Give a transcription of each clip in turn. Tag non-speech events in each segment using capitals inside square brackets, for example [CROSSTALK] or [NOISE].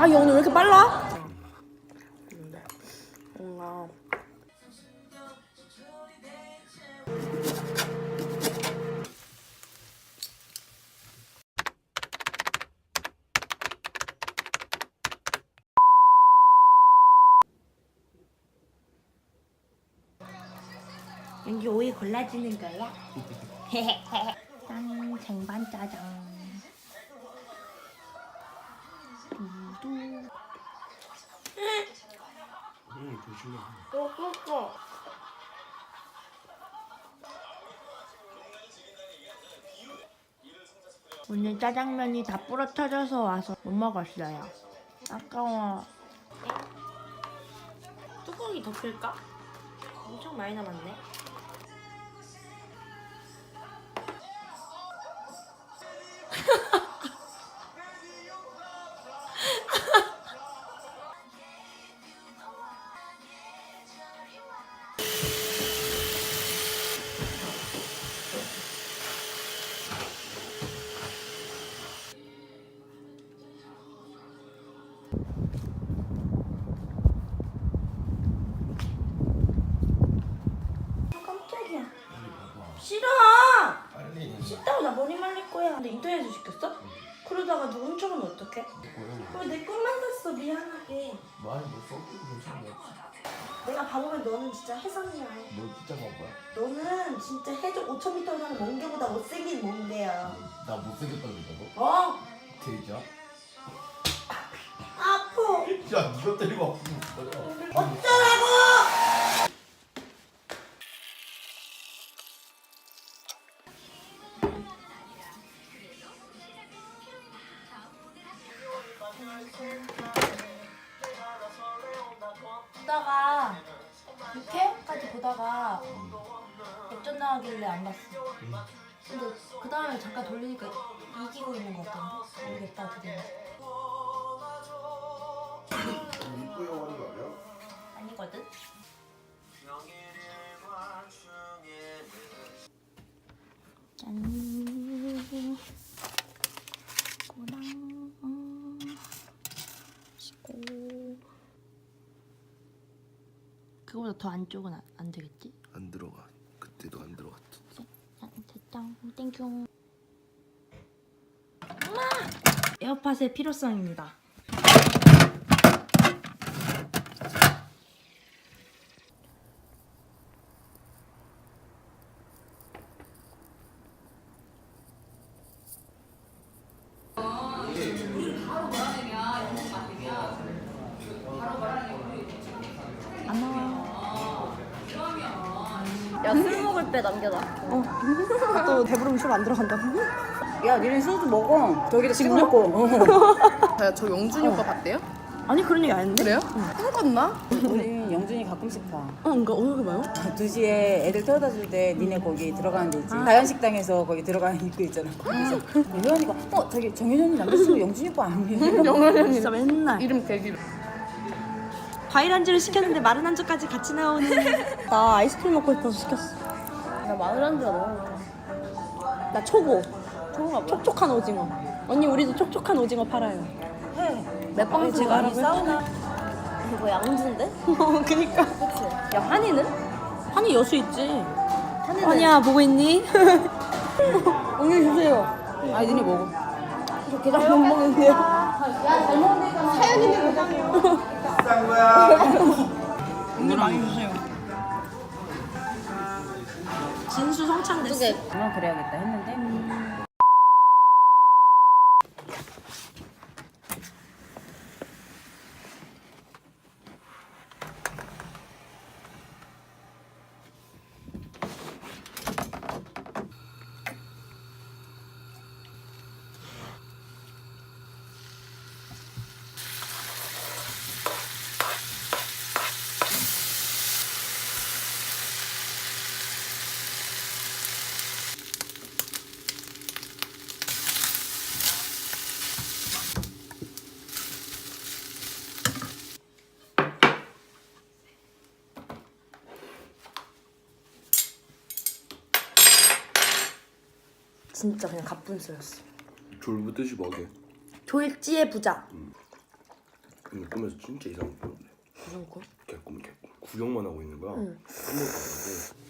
아, 얘 오늘 왜 이렇게 빨라? 근데 뭔가 여기 오이 골라주는 거야? [LAUGHS] 짠, 쟁반 짜장. 두두. 응 조심해. 또 끓어. 오늘 짜장면이 다 부러뜨려서 와서 못 먹었어요. 아까워. 뚜껑이 덮일까? 엄청 많이 남았네. 싫어. 빨리. 싫다고 나 머리 말릴 거야. 근데 인터넷에서 시켰어? 그러다가 누구 훔쳐가면 어떡해? 왜내 꿈만 샀어 미안하게. 많이 뭐 썩기도 괜찮네. 내가 바보면 너는 진짜 혜선이야. 너 진짜 바보야. 너는 진짜 해적 5천 미터 이상 멍게보다 못생긴 멍게야. 나 못생겼다는다고? 어? 돼지야? 아파. 야 니가 때리고 아프면 어떡하냐. 어쩌라 보다가 6회까지 보다가 역전 나가길래 안 봤어. 근데 그 다음에 잠깐 돌리니까 이기고 있는 것 같던데? 모르겠다 거 아니야? 아니거든? 짠. 꼬랑. 시고. 그거보다 더 안쪽은 안, 안 되겠지? 안 들어가. 그때도 안 들어갔어. 짠, 됐다. 땡큐. 엄마! 에어팟의 필요성입니다. 술 먹을 때 남겨놔. 또 배부르면 술 안 들어간다고? 야, 니네 소주 먹어. 저기다 집어넣고. 야, 저 영준이 오빠 봤대요? 아니 그런 얘기 안 했는데? 그래요? 꿈꿨나? 우리 영준이 가끔씩 봐. 어, 그러니까 오늘 봐요? [LAUGHS] 2시에 애들 태워다 줄 때 니네 거기 들어가는 데 있지. 자연식당에서 거기 들어가는 입구 있잖아. 그래서 효연이가 어, 저기 정현현이 남자친구 영준이 오빠 아니에요? [LAUGHS] 진짜 맨날 이름 대기. 과일 안주를 시켰는데 마른 안주까지 같이 나오는 [LAUGHS] 나 아이스크림 먹고 싶어서 시켰어 나 마늘 안주가 너무 좋아. 나 초고. 초고가 촉촉한 오징어. 언니 우리도 촉촉한 오징어 팔아요. 몇 방울 제가 알아요 사우나. 이거 양주인데? [LAUGHS] 어 그니까. 그치. 야 한이는? 한이 여수 있지. 한이야 보고 있니? [LAUGHS] 언니 주세요. 아, 니네 먹어. 저 게장 못 먹는데요? 사연이네 게장이요 언니 많이 주세요 진수 성창 됐어 그만 그래야겠다 했는데. 진짜 그냥 갑분수였어 졸부듯이 먹여. 조일지의 부자 근데 꿈에서 진짜 이상한 거 꾸는데 무슨 거? 개꿈 개꿈 구경만 하고 있는 거야 응. 아무것도 안 하고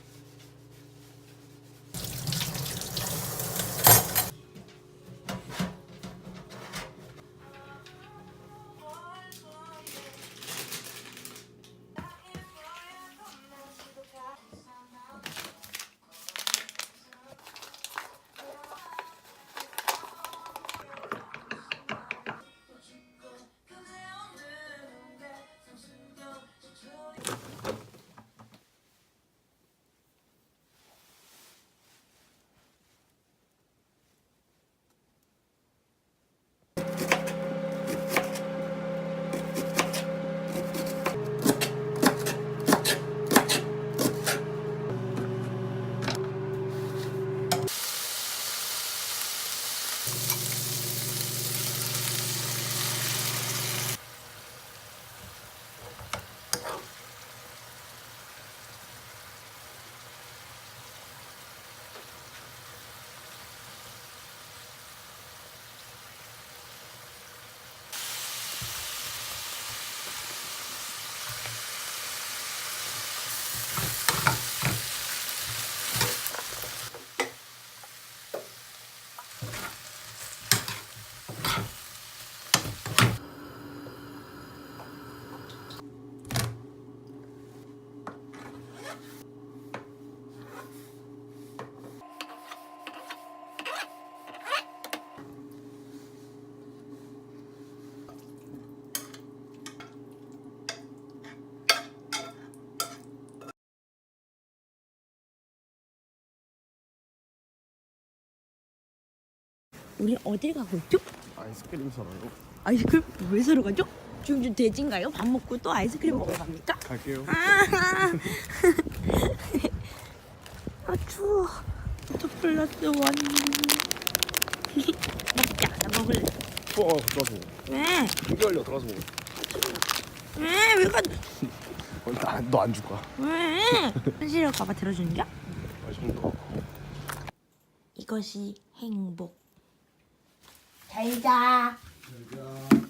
우리 어딜 가고 있죠? 아이스크림 사러요 아이스크림 왜 사러 가죠? 지금 좀 돼지인가요? 밥 먹고 또 아이스크림 먹으러 갑니까? 갈게요 아, [LAUGHS] 아 추워. 저 플러스 원. [LAUGHS] 먹자. 나 먹을래. 추워 들어가서 먹어 왜? 준비하려 들어가서 먹어 왜? 왜 가? 너안 줄 거야 왜? 현실을 가봐 들어주는 게? 맛있는 이것이 행복. 잘 자. 거